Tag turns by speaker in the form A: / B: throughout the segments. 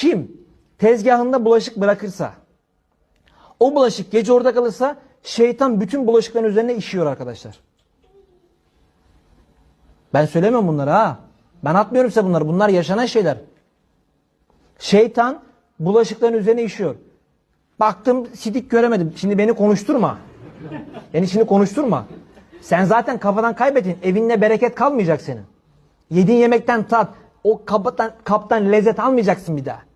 A: Kim tezgahında bulaşık bırakırsa, o bulaşık gece orada kalırsa şeytan bütün bulaşıkların üzerine işiyor arkadaşlar. Ben söylemiyorum bunları ha. Ben atmıyorum size bunları. Bunlar yaşanan şeyler. Şeytan bulaşıkların üzerine işiyor. Baktım sidik göremedim. Şimdi beni konuşturma. Beni şimdi konuşturma. Sen zaten kafadan kaybettin. Evinde bereket kalmayacak senin. Yediğin yemekten tat. O kaptan, kaptan lezzet almayacaksın bir daha.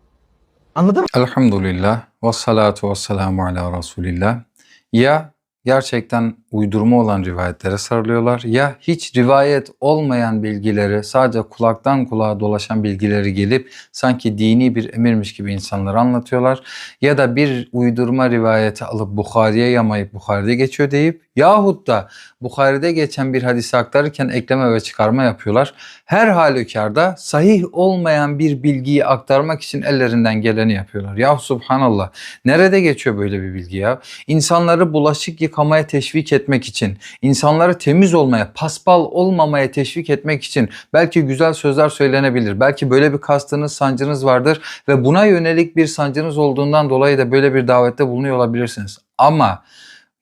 A: Anladın mı?
B: Elhamdülillah ve salatu ve selamu ala Resulillah. Ya gerçekten uydurma olan rivayetlere sarılıyorlar ya hiç rivayet olmayan bilgileri sadece kulaktan kulağa dolaşan bilgileri gelip sanki dini bir emirmiş gibi insanlara anlatıyorlar. Ya da bir uydurma rivayeti alıp Bukhari'ye yamayıp Bukhari'de geçiyor deyip yahut da Bukhari'de geçen bir hadisi aktarırken ekleme ve çıkarma yapıyorlar. Her halükarda sahih olmayan bir bilgiyi aktarmak için ellerinden geleni yapıyorlar. Ya subhanallah nerede geçiyor böyle bir bilgi ya? İnsanları bulaşık yıkamaya teşvik etmek için, insanları temiz olmaya, paspal olmamaya teşvik etmek için belki güzel sözler söylenebilir. Belki böyle bir kastınız, sancınız vardır ve buna yönelik bir sancınız olduğundan dolayı da böyle bir davette bulunuyor olabilirsiniz. Ama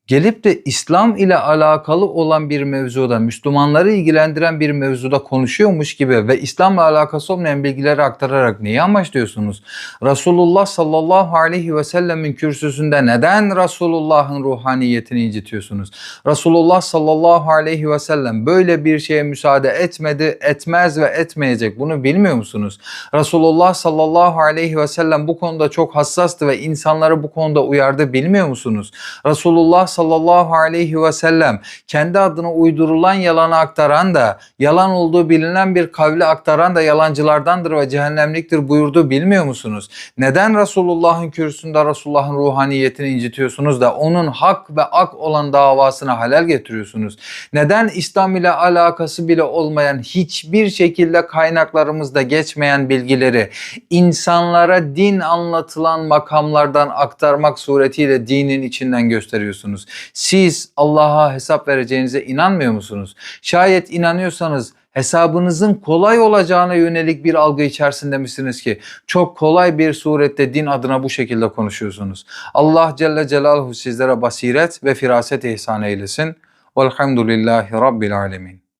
B: gelip de İslam ile alakalı olan bir mevzuda, Müslümanları ilgilendiren bir mevzuda konuşuyormuş gibi ve İslam'la alakası olmayan bilgileri aktararak neyi amaçlıyorsunuz? Resulullah sallallahu aleyhi ve sellemin kürsüsünde neden Resulullah'ın ruhaniyetini incitiyorsunuz? Resulullah sallallahu aleyhi ve sellem böyle bir şeye müsaade etmedi, etmez ve etmeyecek. Bunu bilmiyor musunuz? Resulullah sallallahu aleyhi ve sellem bu konuda çok hassastı ve insanları bu konuda uyardı bilmiyor musunuz? Resulullah sallallahu aleyhi ve sellem kendi adına uydurulan yalanı aktaran da yalan olduğu bilinen bir kavli aktaran da yalancılardandır ve cehennemliktir buyurdu bilmiyor musunuz? Neden Resulullah'ın kürsüsünde Resulullah'ın ruhaniyetini incitiyorsunuz da onun hak ve ak olan davasına halel getiriyorsunuz? Neden İslam ile alakası bile olmayan hiçbir şekilde kaynaklarımızda geçmeyen bilgileri insanlara din anlatılan makamlardan aktarmak suretiyle dinin içinden gösteriyorsunuz? Siz Allah'a hesap vereceğinize inanmıyor musunuz? Şayet inanıyorsanız hesabınızın kolay olacağına yönelik bir algı içerisinde misiniz ki çok kolay bir surette din adına bu şekilde konuşuyorsunuz? Allah Celle Celaluhu sizlere basiret ve firaset ihsan eylesin. Velhamdülillahi Rabbil Alemin.